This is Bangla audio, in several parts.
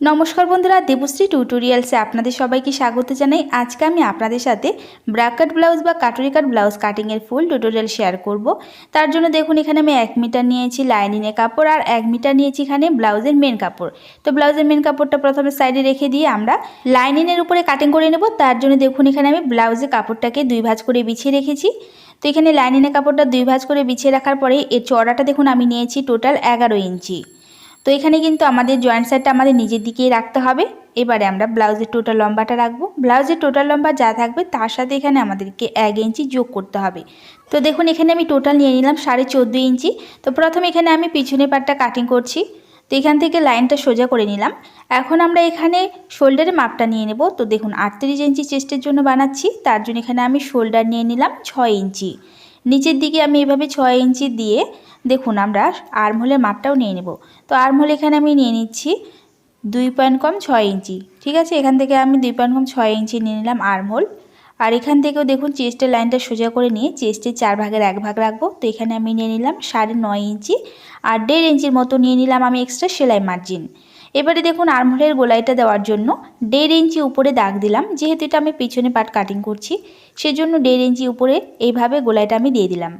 নমস্কার বন্ধুরা, দেবশ্রী টিউটোরিয়ালসে আপনাদের সবাইকে স্বাগত জানাই। আজকে আমি আপনাদের সাথে ব্রাকাট ব্লাউজ বা কাটুরি কাট ব্লাউজ কাটিংয়ের ফুল টিউটোরিয়াল শেয়ার করব। তার জন্য দেখুন, এখানে আমি এক মিটার নিয়েছি লাইনিংয়ের কাপড় আর এক মিটার নিয়েছি এখানে ব্লাউজের মেন কাপড়। তো ব্লাউজের মেন কাপড়টা প্রথমে সাইডে রেখে দিয়ে আমরা লাইনিংয়ের উপরে কাটিং করে নেব। তার জন্য দেখুন, এখানে আমি ব্লাউজের কাপড়টাকে দুই ভাঁজ করে বিছিয়ে রেখেছি। তো এখানে লাইনিংয়ের কাপড়টা দুই ভাঁজ করে বিছিয়ে রাখার পরে এর চড়াটা দেখুন, আমি নিয়েছি টোটাল এগারো ইঞ্চি। তো এখানে কিন্তু আমাদের জয়েন্ট সাইডটা আমাদের নিজের দিকেই রাখতে হবে। এবারে আমরা ব্লাউজের টোটাল লম্বাটা রাখব। ব্লাউজের টোটাল লম্বা যা থাকবে তার সাথে এখানে আমাদেরকে এক ইঞ্চি যোগ করতে হবে। তো দেখুন, এখানে আমি টোটাল নিয়ে নিলাম সাড়ে চোদ্দ ইঞ্চি। তো প্রথমে এখানে আমি পিছনে পাটটা কাটিং করছি। তো এখান থেকে লাইনটা সোজা করে নিলাম। এখন আমরা এখানে শোল্ডারের মাপটা নিয়ে নেব। তো দেখুন, আটত্রিশ ইঞ্চি চেস্টের জন্য বানাচ্ছি। তার জন্য এখানে আমি শোল্ডার নিয়ে নিলাম ছয় ইঞ্চি। নিচের দিকে আমি এভাবে ছয় ইঞ্চি দিয়ে দেখুন আমরা আর্মহোলের মাপটাও নিয়ে নেব। তো আর্মহোল এখানে আমি নিয়ে নিচ্ছি দুই পয়েন্ট কম ছয় ইঞ্চি। ঠিক আছে? এখান থেকে আমি দুই পয়েন্ট কম ছয় ইঞ্চি নিয়ে নিলাম আর্মহোল। আর এখান থেকেও দেখুন চেস্টের লাইনটা সোজা করে নিয়ে চেস্টের চার ভাগের এক ভাগ রাখব। তো এখানে আমি নিয়ে নিলাম সাড়ে নয় ইঞ্চি। আর দেড় ইঞ্চির মতো নিয়ে নিলাম আমি এক্সট্রা সেলাই মার্জিন এবারে দেখুন আর্মহোলের গোলাইটা দেওয়ার জন্য দেড় ইঞ্চি উপরে দাগ দিলাম। যেহেতু এটা আমি পিছনে পাট কাটিং করছি, সেজন্য দেড় ইঞ্চি উপরে এইভাবে গোলাইটা আমি দিয়ে দিলাম।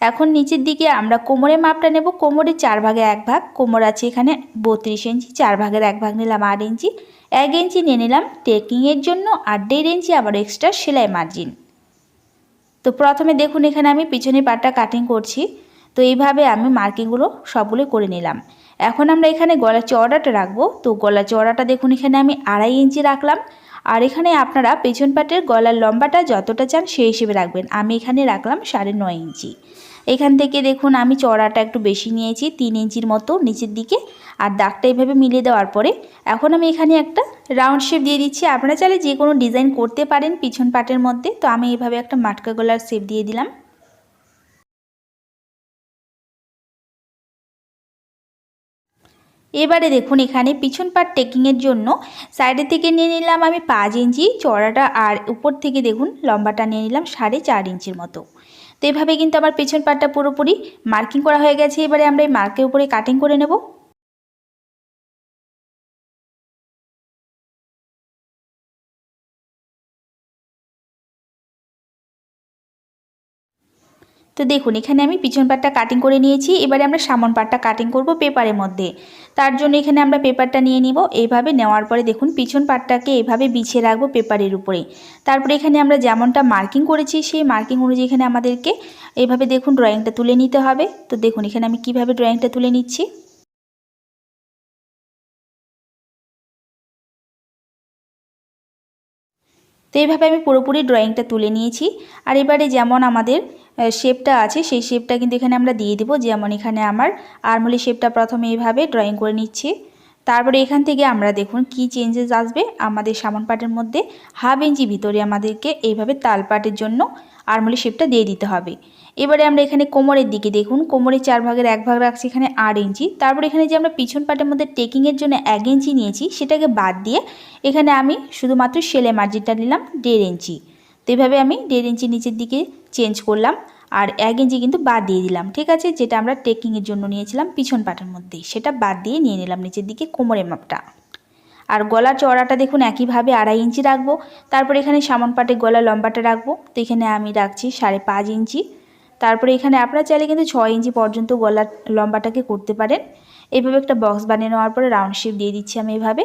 এখন নিচের দিকে আমরা কোমরের মাপটা নেব। কোমরের চার ভাগে এক ভাগ, কোমর আছে এখানে বত্রিশ ইঞ্চি, চার ভাগের এক ভাগ নিলাম আট ইঞ্চি। এক ইঞ্চি নিয়ে নিলাম টেকিংয়ের জন্য আর দেড় ইঞ্চি আবার এক্সট্রা সেলাই মার্জিন তো প্রথমে দেখুন এখানে আমি পিছনে পাটটা কাটিং করছি। তো এইভাবে আমি মার্কিংগুলো সবগুলো করে নিলাম। এখন আমরা এখানে গলা চওড়াটা রাখব। তো গলা চওড়াটা দেখুন, এখানে আমি আড়াই ইঞ্চি রাখলাম। আর এখানে আপনারা পেছন পাটের গলার লম্বাটা যতটা চান সেই হিসেবে রাখবেন। আমি এখানে রাখলাম সাড়ে নয় ইঞ্চি। এখান থেকে দেখুন, আমি চড়াটা একটু বেশি নিয়েছি, তিন ইঞ্চির মতো নিচের দিকে। আর দাগটা এইভাবে মিলিয়ে দেওয়ার পরে এখন আমি এখানে একটা রাউন্ড শেপ দিয়ে দিচ্ছি। আপনারা চাইলে যে কোনো ডিজাইন করতে পারেন পিছন পাটের মধ্যে। তো আমি এইভাবে একটা মাটকা গলার শেপ দিয়ে দিলাম। এবারে দেখুন এখানে পিছন পাট টেকিংয়ের জন্য সাইডের থেকে নিয়ে নিলাম আমি পাঁচ ইঞ্চি চড়াটা আর উপর থেকে দেখুন লম্বাটা নিয়ে নিলাম সাড়ে চার ইঞ্চির মতো। তো এভাবে কিন্তু আমার পেছন পাটটা পুরোপুরি মার্কিং করা হয়ে গেছে। এবারে আমরা এই মার্কের উপরে কাটিং করে নেব। তো দেখুন, এখানে আমি পিছন পাটটা কাটিং করে নিয়েছি। এবারে আমরা সামন পাটটা কাটিং করব পেপারের মধ্যে। তার জন্য এখানে আমরা পেপারটা নিয়ে নিব। এইভাবে নেওয়ার পরে দেখুন, পিছন পাটটাকে এভাবে বিছিয়ে রাখব পেপারের উপরে। তারপরে এখানে আমরা যেমনটা মার্কিং করেছি, সেই মার্কিং অনুযায়ী এখানে আমাদেরকে এভাবে দেখুন ড্রয়িংটা তুলে নিতে হবে। তো দেখুন, এখানে আমি কীভাবে ড্রয়িংটা তুলে নিচ্ছি? তো এইভাবে আমি পুরোপুরি ড্রয়িংটা তুলে নিয়েছি। আর এবারে যেমন আমাদের শেপটা আছে, সেই শেপটা কিন্তু এখানে আমরা দিয়ে দেবো। যেমন এখানে আমার আর্মলি শেপটা প্রথমে এইভাবে ড্রয়িং করে নিচ্ছি। তারপরে এখান থেকে আমরা দেখুন কি চেঞ্জেস আসবে আমাদের সামন পাটের মধ্যে। হাফ ইঞ্চি ভিতরে আমাদেরকে এইভাবে তাল পাটের জন্য আরমলি শেপটা দিয়ে দিতে হবে। এবারে আমরা এখানে কোমরের দিকে দেখুন, কোমরের চার ভাগের এক ভাগ রাখছি এখানে আট ইঞ্চি। তারপর এখানে যে আমরা পিছন পাটের মধ্যে টেকিংয়ের জন্য এক ইঞ্চি নিয়েছি, সেটাকে বাদ দিয়ে এখানে আমি শুধুমাত্র সেলে মার্জিনটা নিলাম দেড় ইঞ্চি। তো এইভাবে আমি দেড় ইঞ্চি নিচের দিকে চেঞ্জ করলাম আর এক ইঞ্চি কিন্তু বাদ দিয়ে দিলাম, ঠিক আছে? যেটা আমরা টেকিংয়ের জন্য নিয়েছিলাম পিছন পাটের মধ্যে সেটা বাদ দিয়ে নিয়ে নিলাম নিচের দিকে কোমরের মাপটা। আর গলার চড়াটা দেখুন একইভাবে আড়াই ইঞ্চি রাখব। তারপর এখানে সামন পাটে গলা লম্বাটা রাখব। তো এখানে আমি রাখছি সাড়ে পাঁচ ইঞ্চি। তারপরে এখানে আপনারা চাইলে কিন্তু ছয় ইঞ্চি পর্যন্ত গলার লম্বাটাকে করতে পারেন। এইভাবে একটা বক্স বানিয়ে নেওয়ার পরে রাউন্ড শেপ দিয়ে দিচ্ছি আমি এভাবে।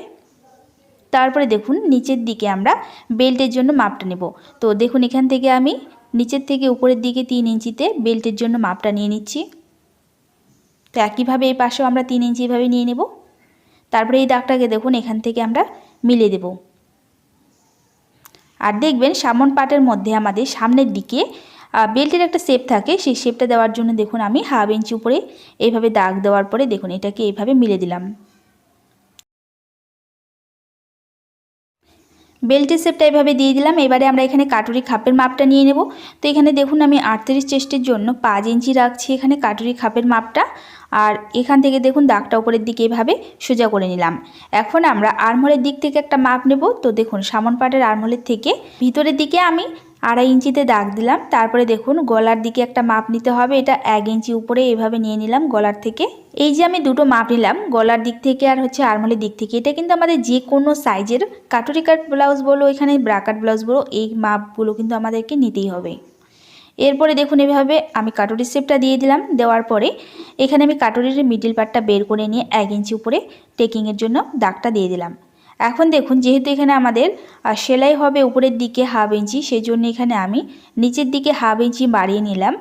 তারপরে দেখুন নিচের দিকে আমরা বেল্টের জন্য মাপটা নেব। তো দেখুন এখান থেকে আমি নিচের থেকে উপরের দিকে তিন ইঞ্চিতে বেল্টের জন্য মাপটা নিয়ে নিচ্ছি। তো একইভাবে এই পাশেও আমরা তিন ইঞ্চি এভাবে নিয়ে নেব। তারপরে এই দাগটাকে দেখুন, এখান থেকে আমরা মিলে দেব। আর দেখবেন, সামন পাটের মধ্যে আমাদের সামনের দিকে বেল্টের একটা শেপ থাকে, সেই শেপটা দেওয়ার জন্য দেখুন, আমি হাফ ইঞ্চি উপরে এইভাবে দাগ দেওয়ার পরে দেখুন, এটাকে এইভাবে মিলে দিলাম। বেল্টের শেপটা এভাবে দিয়ে দিলাম। এবারে আমরা এখানে কাটুরি খাপের মাপটা নিয়ে নেব। তো এখানে দেখুন, আমি আটত্রিশ চেষ্টের জন্য পাঁচ ইঞ্চি রাখছি এখানে কাটুরি খাপের মাপটা। আর এখান থেকে দেখুন, দাগটা উপরের দিকে এভাবে সোজা করে নিলাম। এখন আমরা আরমোলের দিক থেকে একটা মাপ নেব। তো দেখুন, সামন পাটের আরমোলের থেকে ভিতরের দিকে আমি আড়াই ইঞ্চিতে দাগ দিলাম। তারপরে দেখুন, গলার দিকে একটা মাপ নিতে হবে। এটা এক ইঞ্চি উপরে এভাবে নিয়ে নিলাম গলার থেকে। এই যে আমি দুটো মাপ নিলাম, গলার দিক থেকে আর হচ্ছে আরমলের দিক থেকে। এটা কিন্তু আমাদের যে কোনো সাইজের কাটুরি কাট ব্লাউজ বলো, এখানে ব্রাকাট ব্লাউজ বলো, এই মাপগুলো কিন্তু আমাদেরকে নিতেই হবে। এরপরে দেখুন, এভাবে আমি কাটুরির শেপটা দিয়ে দিলাম। দেওয়ার পরে এখানে আমি কাটুরির মিডিল পার্টটা বের করে নিয়ে এক ইঞ্চি উপরে টেকিংয়ের জন্য দাগটা দিয়ে দিলাম। এখন দেখুন, যেহেতু এখানে আমাদের সেলাই হবে উপরের দিকে হাফ ইঞ্চি সেই জন্য এখানে আমি নিচের দিকে হাফ ইঞ্চি বাড়িয়ে নিলাম।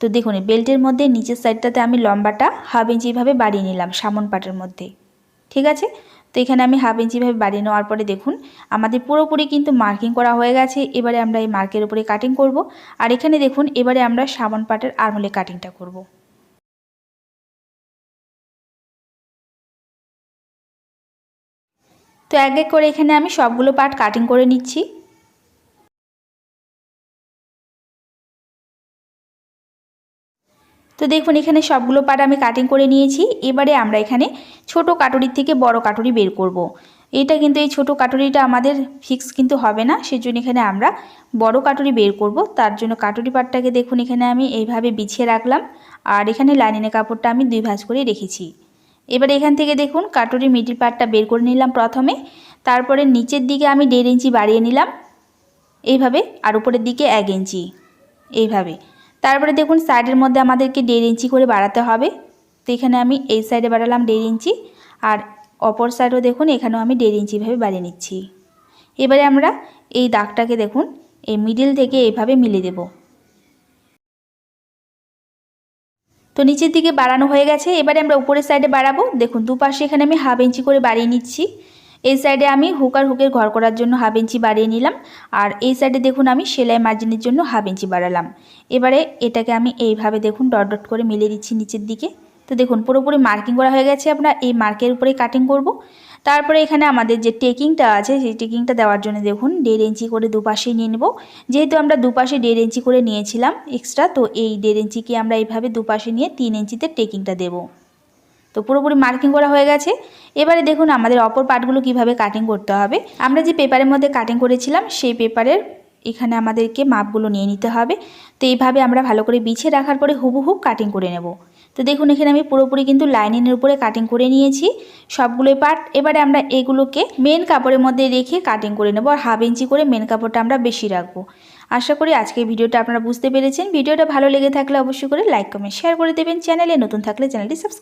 তো দেখুন বেল্টের মধ্যে নিচের সাইডটাতে আমি লম্বাটা হাফ ইঞ্চিভাবে বাড়িয়ে নিলাম, সামন পাটের মধ্যে। ঠিক আছে? তো এখানে আমি হাফ ইঞ্চিভাবে বাড়িয়ে নেওয়ার পরে দেখুন, আমাদের পুরোপুরি কিন্তু মার্কিং করা হয়ে গেছে। এবারে আমরা এই মার্কের উপরে কাটিং করব। আর এখানে দেখুন, এবারে আমরা সামন পাটের আরমোলে কাটিংটা করব। তো এক এক করে এখানে আমি সবগুলো পার্ট কাটিং করে নিচ্ছি। তো দেখুন, এখানে সবগুলো পার্ট আমি কাটিং করে নিয়েছি। এবারে আমরা এখানে ছোট কাটুরির থেকে বড় কাটুরি বের করব। এটা কিন্তু এই ছোট কাটুরিটা আমাদের ফিক্স কিন্তু হবে না, সেজন্য এখানে আমরা বড় কাটুরি বের করব। তার জন্য কাটুরি পাটটাকে দেখুন, এখানে আমি এইভাবে বিছিয়ে রাখলাম। আর এখানে লাইনিনের কাপড়টা আমি দুই ভাঁজ করে রেখেছি। এবার এখান থেকে দেখুন কাটুরি মিডিল পার্টটা বের করে নিলাম প্রথমে। তারপরে নিচের দিকে আমি দেড় ইঞ্চি বাড়িয়ে নিলাম। এইভাবে আর উপরের দিকে এক ইঞ্চি। এইভাবে। তারপরে দেখুন সাইডের মধ্যে আমাদেরকে দেড় ইঞ্চি করে বাড়াতে হবে। তো এখানে আমি এই সাইডে বাড়ালাম দেড় ইঞ্চি আর অপর সাইডও দেখুন এখানেও আমি দেড় ইঞ্চিভাবে বাড়িয়ে নিচ্ছি। এবারে আমরা এই দাগটাকে দেখুন এই মিডিল থেকে এইভাবে মিলে দেব। তো নিচের দিকে বাড়ানো হয়ে গেছে। এবারে আমরা উপরের সাইডে বাড়াবো। দেখুন, দুপাশে এখানে আমি হাফ ইঞ্চি করে বাড়িয়ে নিচ্ছি। এই সাইডে আমি হুক আর হুকের ঘর করার জন্য হাফ ইঞ্চি বাড়িয়ে নিলাম। আর এই সাইডে দেখুন, আমি সেলাই মার্জিনের জন্য হাফ ইঞ্চি বাড়ালাম। এবারে এটাকে আমি এইভাবে দেখুন ডট ডট করে মিলিয়ে দিচ্ছি নিচের দিকে। তো দেখুন, পুরোপুরি মার্কিং করা হয়ে গেছে আমরা এই মার্কের উপরে কাটিং করব। তারপরে এখানে আমাদের যে টেকিংটা আছে, সেই টেকিংটা দেওয়ার জন্য দেখুন, দেড় ইঞ্চি করে দুপাশে নিয়ে নেব। যেহেতু আমরা দুপাশে দেড় ইঞ্চি করে নিয়েছিলাম এক্সট্রা তো এই দেড় ইঞ্চিকে আমরা এইভাবে দুপাশে নিয়ে তিন ইঞ্চিতে টেকিংটা দেবো। তো পুরোপুরি মার্কিং করা হয়ে গেছে। এবারে দেখুন, আমাদের অপর পার্টগুলো কীভাবে কাটিং করতে হবে। আমরা যে পেপারের মধ্যে কাটিং করেছিলাম, সেই পেপারের এখানে আমাদেরকে মাপগুলো নিয়ে নিতে হবে। তো এইভাবে আমরা ভালো করে বিছিয়ে রাখার পরে হুবহুব কাটিং করে নেব। তো দেখুন, এখানে আমি পুরোপুরি কিন্তু লাইনিংয়ের উপরে কাটিং করে নিয়েছি। সবগুলোই পার্ট এবারে আমরা এগুলোকে মেন কাপড়ের মধ্যে রেখে কাটিং করে নেব, আর হাফ ইঞ্চি করে মেন কাপড়টা আমরা বেশি রাখব। আশা করি আজকে ভিডিওটা আপনারা বুঝতে পেরেছেন। ভিডিওটা ভালো লেগে থাকলে অবশ্যই করে লাইক কমেন্ট শেয়ার করে দেবেন। চ্যানেলে নতুন থাকলে চ্যানেলটি সাবস্ক্রাইব